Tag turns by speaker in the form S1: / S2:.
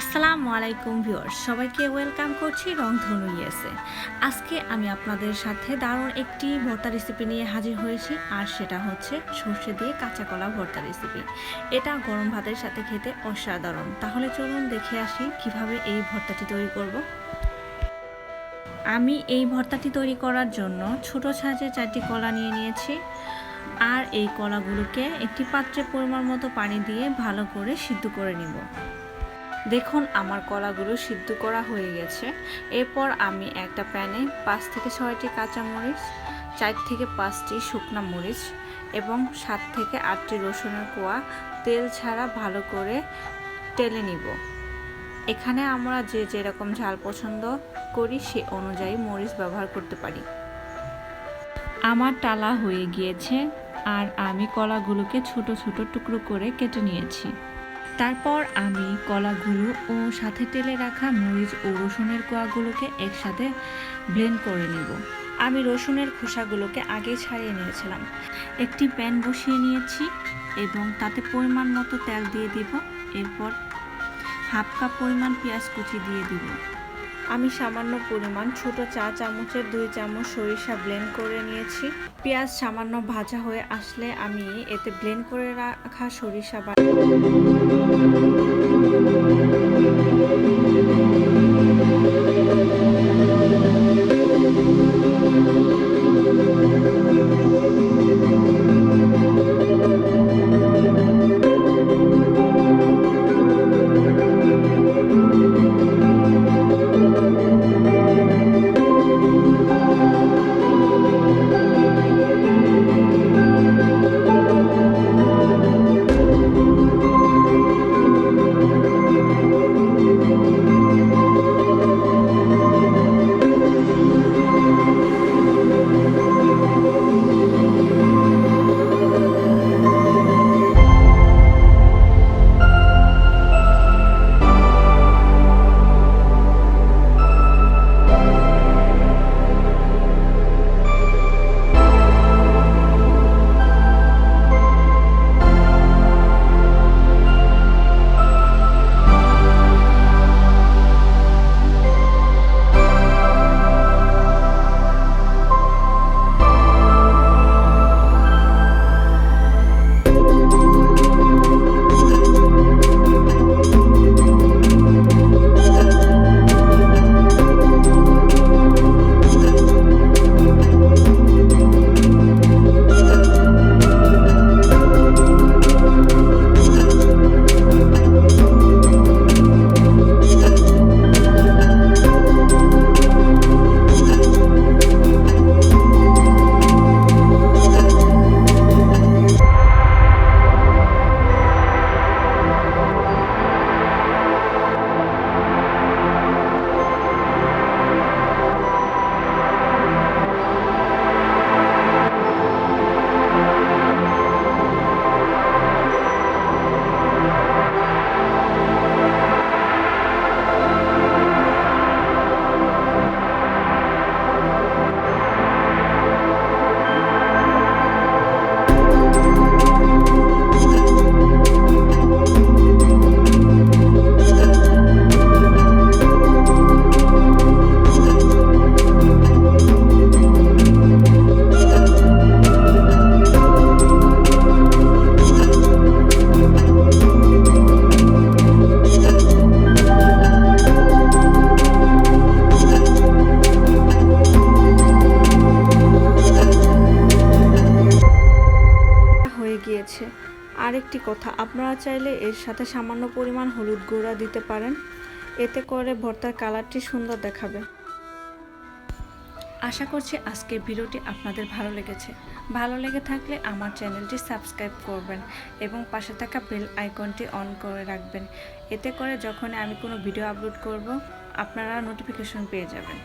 S1: আসসালামু আলাইকুম ভিউয়ার্স, সবাইকে ওয়েলকাম করছি রংধনু ইয়েসে আজকে আমি আপনাদের সাথে দারুণ একটি ভর্তা রেসিপি নিয়ে হাজির হয়েছি, আর সেটা হচ্ছে সর্ষে দিয়ে কাঁচা কলা ভর্তা রেসিপি এটা গরম ভাতের সাথে খেতে অসাধারণ। তাহলে চলুন দেখে আসি কীভাবে এই ভর্তাটি তৈরি করব। আমি এই ভর্তাটি তৈরি করার জন্য ছোট সাইজের চারটি কলা নিয়ে নিয়েছি, আর এই কলাগুলোকে একটি পাত্রে পরিমাণ মতো পানি দিয়ে ভালো করে সিদ্ধ করে নিব। দেখুন, আমার কলাগুলো সিদ্ধ করা হয়ে গেছে। এরপর আমি একটা প্যানে পাঁচ থেকে ছয়টি কাঁচামরিচ চার থেকে পাঁচটি শুকনো মরিচ এবং সাত থেকে আটটি রসুনের কোয়া তেল ছাড়া ভালো করে টেলে নিব। এখানে আমরা যে যেরকম ঝাল পছন্দ করি, সে অনুযায়ী মরিচ ব্যবহার করতে পারি। আমার টালা হয়ে গিয়েছে আর আমি কলাগুলোকে ছোট ছোট টুকরো করে কেটে নিয়েছি। তারপর আমি, কলাগুলো ও সাথে তেলে রাখা মরিচ ও রসুনের কোয়াগুলোকে একসাথে ব্লেন্ড করে নেব। আমি রসুনের খোসাগুলোকে আগে ছাড়িয়ে নিয়েছিলাম। একটি প্যান বসিয়ে নিয়েছি এবং তাতে পরিমাণ মতো তেল দিয়ে দিব। এরপর হাফ কাপ পরিমাণ পেঁয়াজ কুচি দিয়ে দিব। আমি সামান্য পরিমাণ ছোট চা চামচের দুই চামচ সরিষা ব্লেন্ড করে নিয়েছি। পেঁয়াজ সামান্য ভাজা হয়ে আসলে আমি এতে ব্লেন্ড করে রাখা সরিষা বা আরেকটি কথা, আপনারা চাইলে এর সাথে সামান্য পরিমাণ হলুদ গুঁড়া দিতে পারেন। এতে করে ভর্তার কালারটি সুন্দর দেখাবে। আশা করছি আজকের ভিডিওটি আপনাদের ভালো লেগেছে। ভালো লেগে থাকলে আমার চ্যানেলটি সাবস্ক্রাইব করবেন এবং পাশে থাকা বেল আইকনটি অন করে রাখবেন। এতে করে যখন আমি কোনো ভিডিও আপলোড করব, আপনারা নোটিফিকেশন পেয়ে যাবেন।